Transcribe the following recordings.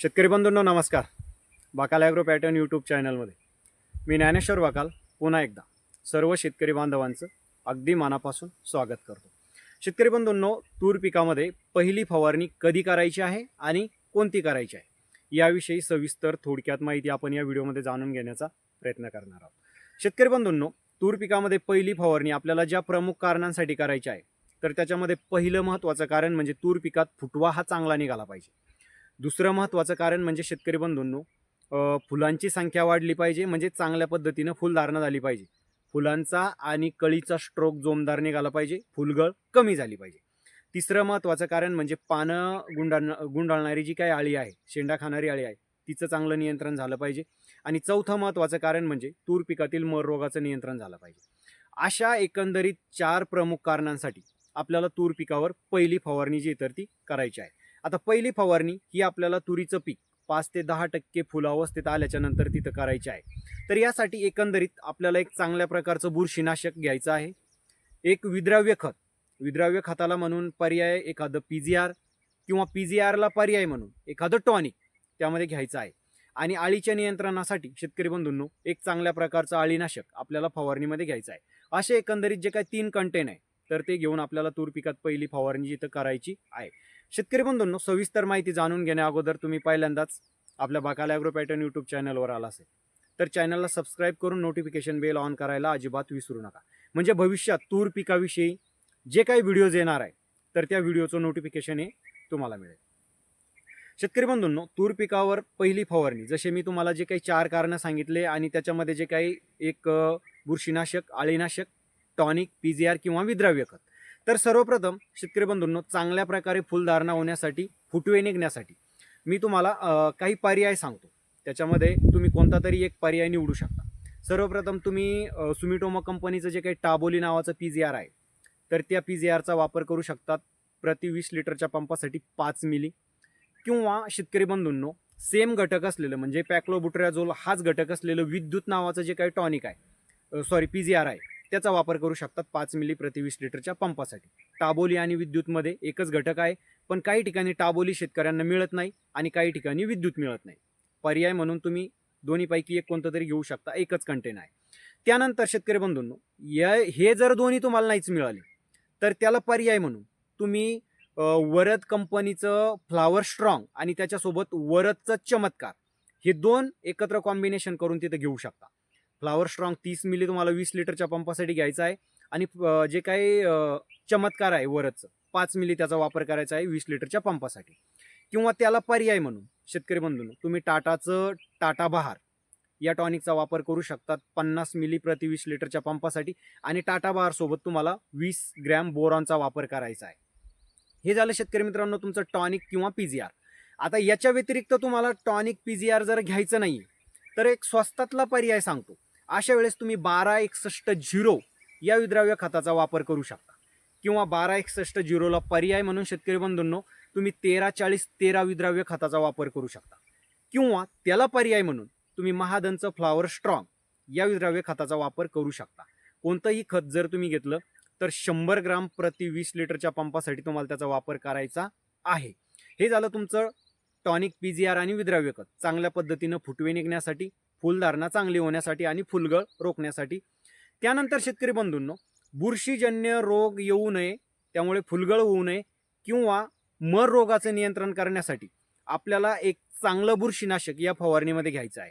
शेतकरी बंधूंनो नमस्कार. बाकाल agro pattern YouTube चॅनलमध्ये. मी ज्ञानेश्वर बाकाल पुन्हा एकदा सर्व शेतकरी बांधवांचं अगदी मनापासून स्वागत करतो. शेतकरी बंधूंनो तूर पिकामध्ये पहिली फवारणी कधी करायची आहे आणि कोणती करायची आहे? याविषयी सविस्तर थोडक्यात माहिती आपण या व्हिडिओमध्ये जाणून घेण्याचा प्रयत्न करणार आहोत. शेतकरी बंधूंनो तूर पिकामध्ये पहिली फवारणी आपल्याला ज्या प्रमुख कारणांसाठी करायची आहे तर त्याच्यामध्ये पहिलं महत्त्वाचं कारण म्हणजे तूर पिकात फुटवा हा चांगला निघाला पाहिजे. दुसरं महत्त्वाचं कारण म्हणजे शेतकरी बंधूंनो फुलांची संख्या वाढली पाहिजे म्हणजे चांगल्या पद्धतीनं फुलधारणा झाली पाहिजे. फुलांचा आणि कळीचा स्ट्रोक जोमदार निघाला पाहिजे फुलगळ कमी झाली पाहिजे. तिसरं महत्त्वाचं कारण म्हणजे पानं गुंडाळ गुंडाळणारी जी काही आळी आहे शेंडा खाणारी आळी आहे तिचं चांगलं नियंत्रण झालं पाहिजे. आणि चौथं महत्त्वाचं कारण म्हणजे तूर पिकातील मर रोगाचं नियंत्रण झालं पाहिजे. अशा एकंदरीत चार प्रमुख कारणांसाठी आपल्याला तूर पिकावर पहिली फवारणी जी तर ती करायची आहे. आता पहिली फवारणी ही आपल्याला तुरीचं पीक पाच ते दहा टक्के फुलावस्थेत आल्याच्यानंतर तिथं करायची आहे. तर यासाठी एकंदरीत आपल्याला एक चांगल्या प्रकारचं बुरशीनाशक घ्यायचं आहे. एक विद्राव्य खत. विद्राव्य खताला म्हणून पर्याय एखादं पी जी आर किंवा पी जी आरला पर्याय म्हणून एखादं टॉनिक त्यामध्ये घ्यायचं आहे. आणि आळीच्या नियंत्रणासाठी शेतकरी बंधूंनो एक चांगल्या प्रकारचं आळीनाशक आपल्याला फवारणीमध्ये घ्यायचं आहे. असे एकंदरीत जे काही तीन कंटेन आहे तर ते घेऊन आपल्याला तूर पिकात पहिली फवारणी जिथं करायची आहे. शेतकरी बंधूंनो सविस्तर माहिती जाणून घेण्या अगोदर तुम्ही पहिल्यांदाच आपल्या बाकाला ॲग्रो पॅटर्न यूट्यूब चॅनलवर आला असेल. तर चॅनलला सबस्क्राईब करून नोटिफिकेशन बेल ऑन करायला अजिबात विसरू नका. म्हणजे भविष्यात तूर पिकाविषयी जे काही व्हिडिओज येणार आहे तर त्या व्हिडिओचं नोटिफिकेशन हे तुम्हाला मिळेल. शेतकरी बंधूंनो तूर पिकावर पहिली फवारणी जसे मी तुम्हाला जे काही चार कारणं सांगितले आणि त्याच्यामध्ये जे काही एक बुरशीनाशक आळीनाशक टॉनिक पी जी आर किंवा विद्राव्य खत. तर सर्वप्रथम शेतकरी बंधूंनो चांगल्या प्रकारे फुलधारणा होण्यासाठी फुटवे निघण्यासाठी मी तुम्हाला काही पर्याय सांगतो. त्याच्यामध्ये तुम्ही कोणता तरी एक पर्याय निवडू शकता. सर्वप्रथम तुम्ही सुमिटोमा कंपनीचं जे काही टाबोली नावाचं पी जी आर आहे तर त्या पी जी आरचा वापर करू शकतात प्रति वीस लिटरच्या पंपासाठी पाच मिली. किंवा शेतकरी बंधूंनो सेम घटक असलेलं म्हणजे पॅक्लोबुट्रॅझोल हाच घटक असलेलं विद्युत नावाचं जे काही टॉनिक आहे सॉरी पी जी आर आहे त्याचा वापर करू शकतात पाच मिली प्रति वीस लिटरच्या पंपासाठी. टाबोली आणि विद्युतमध्ये एकच घटक आहे पण काही ठिकाणी टाबोली शेतकऱ्यांना मिळत नाही आणि काही ठिकाणी विद्युत मिळत नाही. पर्याय म्हणून तुम्ही दोन्हीपैकी एक कोणतं तरी घेऊ शकता एकच कंटेन आहे. त्यानंतर शेतकरी बंधूंनो या हे जर दोन्ही तुम्हाला नाहीच मिळाले तर त्याला पर्याय म्हणून तुम्ही वरद कंपनीचं फ्लावर स्ट्रॉंग आणि त्याच्यासोबत वरदचं चमत्कार हे दोन एकत्र कॉम्बिनेशन करून तिथं घेऊ शकता. फ्लावर स्ट्रॉंग तीस मिली तुम्हाला वीस लिटरच्या पंपासाठी घ्यायचा आहे. आणि जे काही चमत्कार आहे वरच पाच मिली त्याचा वापर करायचा आहे वीस लिटरच्या पंपासाठी. किंवा त्याला पर्याय म्हणून शेतकरी बंधून तुम्ही टाटाचं टाटा बहार या टॉनिकचा वापर करू शकतात पन्नास मिली प्रति वीस लिटरच्या पंपासाठी. आणि टाटा बहारसोबत तुम्हाला वीस ग्रॅम बोरॉनचा वापर करायचा आहे. हे झालं शेतकरी मित्रांनो तुमचं टॉनिक किंवा पी जी आर. आता याच्या व्यतिरिक्त तुम्हाला टॉनिक पी जी आर जर घ्यायचं नाही तर एक स्वस्तातला पर्याय सांगतो. अशा वेळेस तुम्ही बारा एकसष्ट झिरो या विद्राव्य खताचा वापर करू शकता. किंवा बारा एकसष्ट झिरोला पर्याय म्हणून शेतकरी बंधूंनो तुम्ही तेरा चाळीस तेरा विद्राव्य खताचा वापर करू शकता. किंवा त्याला पर्याय म्हणून तुम्ही महादनचं फ्लावर स्ट्रॉंग या विद्राव्य खताचा वापर करू शकता. कोणतंही खत जर तुम्ही घेतलं तर शंभर ग्राम प्रति वीस लिटरच्या पंपासाठी तुम्हाला त्याचा वापर करायचा आहे. हे झालं तुमचं टॉनिक पी जी आर आणि विद्राव्य खत. चांगल्या पद्धतीनं फुटवे निघण्यासाठी फुलधारणा चांगली होण्यासाठी आणि फुलगळ रोखण्यासाठी. त्यानंतर शेतकरी बंधूंनो बुरशीजन्य रोग येऊ नये त्यामुळे फुलगळ होऊ नये किंवा मर रोगाचं नियंत्रण करण्यासाठी आपल्याला एक चांगलं बुरशीनाशक या फवारणीमध्ये घ्यायचं आहे.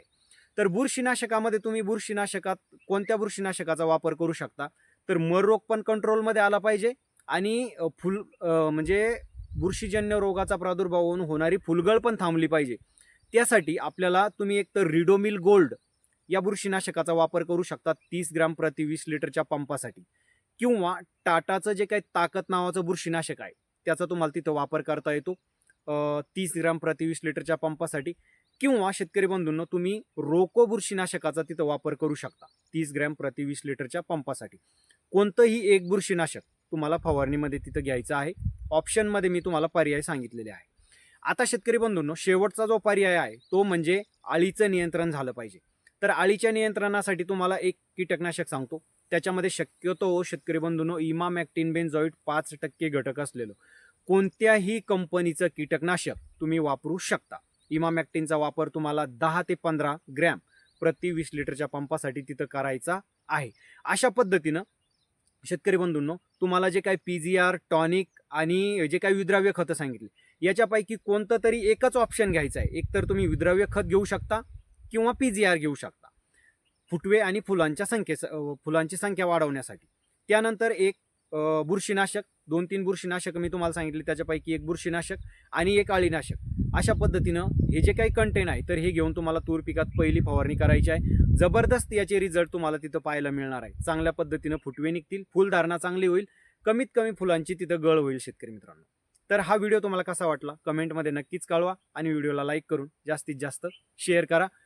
तर बुरशीनाशकामध्ये तुम्ही बुरशीनाशकात कोणत्या बुरशीनाशकाचा वापर करू शकता? तर मर रोग पण कंट्रोलमध्ये आला पाहिजे आणि फुल म्हणजे बुरशीजन्य रोगाचा प्रादुर्भाव होऊन होणारी फुलगळ पण थांबली पाहिजे. त्यासाठी आपल्याला तुम्ही एक तर रिडोमिल गोल्ड या बुरशीनाशकाचा वापर करू शकता तीस ग्राम प्रति वीस लिटरच्या पंपासाठी. किंवा टाटाचं जे काही ताकद नावाचं बुरशीनाशक आहे त्याचा तुम्हाला तिथं वापर करता येतो. तीस ग्राम प्रति वीस लिटरच्या पंपासाठी. किंवा शेतकरी बंधूंना तुम्ही रोको बुरशीनाशकाचा तिथं वापर करू शकता तीस ग्रॅम प्रति वीस लिटरच्या पंपासाठी. कोणतंही एक बुरशीनाशक तुम्हाला फवारणीमध्ये तिथं घ्यायचं आहे. ऑप्शनमध्ये मी तुम्हाला पर्याय सांगितलेले आहे आता शेतकरी बंधूंनो शेवटचा जो पर्याय आहे तो म्हणजे आळीचं नियंत्रण झालं पाहिजे. तर आळीच्या नियंत्रणासाठी तुम्हाला एक कीटकनाशक सांगतो. त्याच्यामध्ये शक्यतो शेतकरी बंधूंनो इमा मॅक्टिन जॉईट पाच टक्के घटक असलेलं कोणत्याही कंपनीचं कीटकनाशक तुम्ही वापरू शकता. इमा मॅक्टिनचा वापर तुम्हाला दहा ते पंधरा ग्रॅम प्रति वीस लिटरच्या पंपासाठी तिथं करायचा आहे. अशा पद्धतीनं शेतकरी बंधूंनो तुम्हाला जे काही पी जी आर टॉनिक आणि जे काही विद्राव्य खतं सांगितले याच्यापैकी कोणतं तरी एकच ऑप्शन घ्यायचं आहे. एकतर तुम्ही विद्रव्य खत घेऊ शकता किंवा पी जी आर घेऊ शकता. फुटवे आणि फुलांच्या संख्ये फुलांची संख्या वाढवण्यासाठी. त्यानंतर एक बुरशीनाशक. दोन तीन बुरशीनाशक मी तुम्हाला सांगितले. त्याच्यापैकी एक बुरशीनाशक आणि एक अळीनाशक. अशा पद्धतीनं हे जे काही कंटेन आहे तर हे घेऊन तुम्हाला तूर पिकात पहिली फवारणी करायची आहे. जबरदस्त याचे रिझल्ट तुम्हाला तिथं पाहायला मिळणार आहे. चांगल्या पद्धतीनं फुटवे निघतील फुलधारणा चांगली होईल. कमीत कमी फुलांची तिथं गळ होईल शेतकरी मित्रांनो. तर हा व्हिडिओ तुम्हाला कसा वाटला? कमेंटमध्ये नक्कीच कळवा आणि व्हिडिओला लाईक करून जास्तीत जास्त शेअर करा.